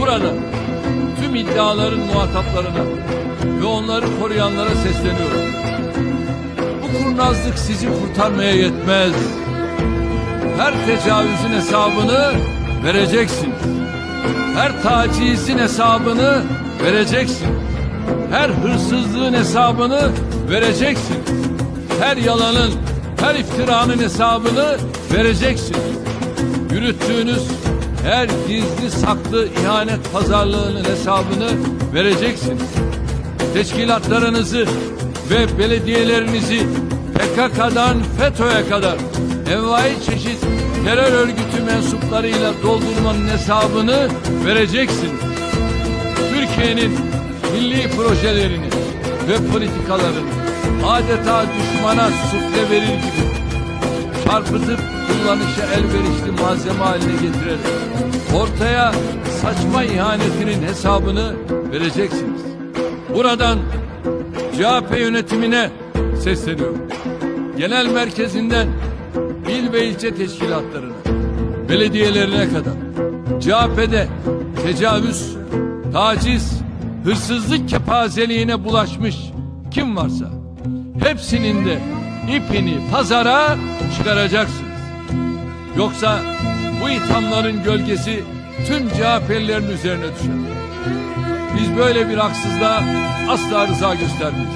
Burada tüm iddiaların muhataplarına ve onları koruyanlara sesleniyorum. Bu kurnazlık sizi kurtarmaya yetmez. Her tecavüzün hesabını vereceksiniz. Her tacizin hesabını vereceksin. Her hırsızlığın hesabını vereceksin. Her yalanın, her iftiranın hesabını vereceksin. Yürüttüğünüz her gizli saklı ihanet pazarlığının hesabını vereceksiniz. Teşkilatlarınızı ve belediyelerinizi PKK'dan FETÖ'ye kadar envai çeşit terör örgütü mensuplarıyla doldurmanın hesabını vereceksiniz. Türkiye'nin milli projelerini ve politikalarını adeta düşmana sufle verir gibi çarpıtıp kullanışa elverişli malzeme haline getirerek ortaya saçma ihanetinin hesabını vereceksiniz. Buradan CHP yönetimine sesleniyorum. Genel merkezinden il ve ilçe teşkilatlarına, belediyelerine kadar CHP'de tecavüz, taciz, hırsızlık kepazeliğine bulaşmış kim varsa hepsinin de ipini pazara çıkaracaksınız. Yoksa bu ithamların gölgesi tüm CHP'lilerin üzerine düşer. Biz böyle bir haksızlığa asla rıza göstermeyiz.